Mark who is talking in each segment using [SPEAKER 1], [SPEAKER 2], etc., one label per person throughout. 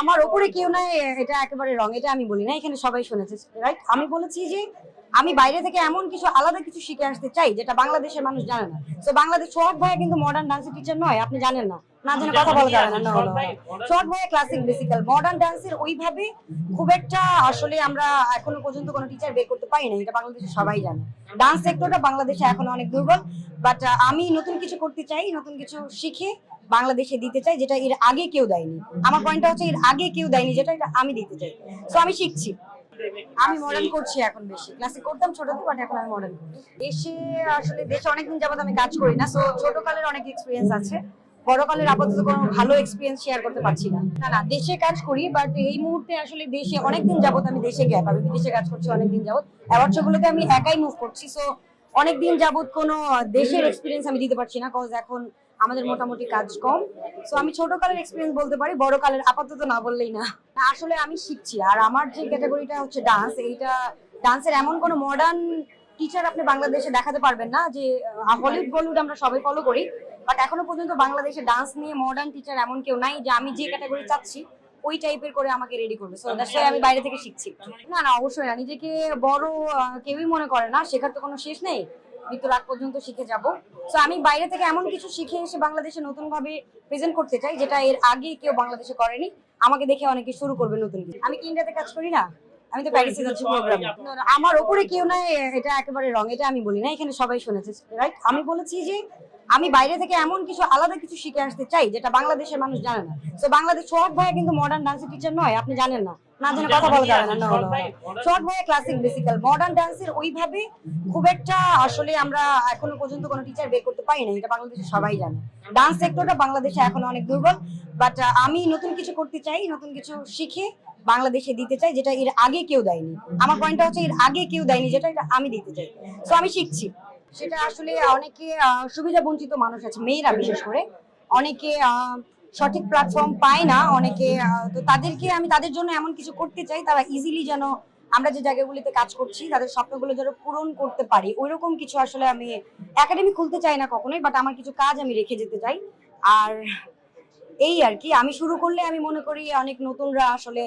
[SPEAKER 1] আমার উপরে কেউ নাই, এটা একেবারে রং এটা আমি বলি না, এখানে সবাই শুনেছে রাইট আমি বলেছি যে আমি বাইরে থেকে এমন কিছু, আলাদা কিছু শিখে আসতে চাই, যেটা বাংলাদেশের মানুষ জানে না। তো বাংলাদেশ সোহাগ ভাইয়া কিন্তু মডার্ন ডান্সের টিচার নয়, আপনি জানেন না। না কথা বলা যাবে না না, না। ক্লাসিক বেসিক্যাল মডার্ন ডান্সের ওইভাবে খুব একটা আসলে আমরা এখনও পর্যন্ত কোনো টিচার বের করতে পারি না এটা বাংলাদেশে সবাই জানে। ডান্স সেক্টরটা বাংলাদেশে এখনও অনেক দুর্বল বাট আমি নতুন কিছু করতে চাই নতুন কিছু শিখে বাংলাদেশে দিতে চাই যেটা এর আগে কেউ দেয়নি। আমার পয়েন্টটা হচ্ছে এর আগে কেউ দেয়নি যেটা এটা আমি দিতে চাই। সো আমি শিখছি। আমি মডার্ন করছি এখন বেশি। ক্লাসে করতাম ছোটতে বাট এখন আমি মডার্ন করি দেশে আসলে দেশে অনেকদিন যাবত আমি কাজ করি না সো ছোট কালের অনেক এক্সপিরিয়েন্স আছে। বড় কালের আপাতত কোনো ভালো এক্সপিরিয়েন্স শেয়ার করতে পারছি না। না না দেশে কাজ করি বাট এই মুহূর্তে আসলে দেশে অনেকদিন যাবত আমি দেশে গ্যাপ আমি বিদেশে কাজ করছি অনেকদিন যাবত অ্যাওয়ার্ড শোগুলোতে আমি একাই মুভ করছি সো অনেকদিন যাবত কোনো দেশের এক্সপিরিয়েন্স আমি দিতে পারছি না কজ এখন আমাদের মোটামুটি কাজ কম। সো আমি ছোট কালের এক্সপিরিয়েন্স বলতে পারি বড় কালের আপাতত না বললেই না, আসলে আমি শিখছি আর আমার যে ক্যাটাগরিটা হচ্ছে ডান্স এইটা ডান্সের এমন কোনো মডার্ন টিচার আপনি বাংলাদেশে দেখাতে পারবেন না যে হলিউড বলিউড আমরা সবাই ফলো করি বাট এখনও পর্যন্ত বাংলাদেশে ডান্স নিয়ে মডার্ন টিচার এমন কেউ নাই যে আমি যে ক্যাটাগরি চাচ্ছি, ওই টাইপের করে আমাকে রেডি করবে। সো দ্যাটস আমি বাইরে থেকে শিখছি। না না, অবশ্যই না, নিজেকে বড় কেউই মনে করে না, শেখার তো কোনো শেষ নেই, মৃত্যুর আগ পর্যন্ত শিখে যাব। সো আমি বাইরে থেকে এমন কিছু শিখে এসে বাংলাদেশে নতুন ভাবে প্রেজেন্ট করতে চাই, যেটা এর আগে কেউ বাংলাদেশে করেনি, আমাকে দেখে অনেকে শুরু করবে নতুন আমি কি ইন্ডিয়াতে কাজ করি না? আমি তো প্যারিসে যাচ্ছি প্রোগ্রাম আমার ওপরে কেউ নাই এটা একেবারে রং এটা আমি বলি না এখানে সবাই শুনেছে রাইট আমি বলেছি যে আমি বাইরে থেকে এমন কিছু আলাদা কিছু শিখে আসতে চাই যেটা বাংলাদেশের মানুষ জানে না। তো বাংলাদেশ সোহাগ ভাইয়া কিন্তু মডার্ন ডান্সের টিচার নয় আপনি জানেন না। না জেনে কথা বলা যাবে না। শর্ট ভাইয়া ক্লাসিক বেসিক্যাল মডার্ন ডান্সের ওইভাবে খুব একটা আসলে আমরা এখনও পর্যন্ত কোনো টিচার বের করতে পারি না এটা বাংলাদেশে সবাই জানে। ডান্স সেক্টরটা বাংলাদেশে এখনও অনেক দুর্বল বাট আমি নতুন কিছু করতে চাই নতুন কিছু শিখে বাংলাদেশে দিতে চাই যেটা এর আগে কেউ দেয়নি। আমার পয়েন্টটা হচ্ছে এর আগে কেউ দেয়নি, যেটা এটা আমি দিতে চাই। সো আমি শিখছি। সেটা আসলে অনেকে সুবিধা বঞ্চিত মানুষ আছে, মেয়েরা বিশেষ করে। অনেকে সঠিক প্ল্যাটফর্ম পায় না, অনেকে তো তাদেরকে আমি তাদের জন্য এমন কিছু করতে চাই, তারা ইজিলি যেন আমরা যে জায়গাগুলিতে কাজ করছি, তাদের স্বপ্নগুলো যেন পূরণ করতে পারি। ওইরকম কিছু আসলে আমি একাডেমি খুলতে চাই না কখনোই বাট আমার কিছু কাজ আমি রেখে যেতে চাই। আর এই আর কি, আমি শুরু করলে আমি মনে করি অনেক নতুনরা আসলে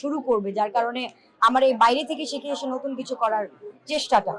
[SPEAKER 1] শুরু করবে, যার কারণে আমার এই বাইরে থেকে শিখে এসে নতুন কিছু করার চেষ্টাটা।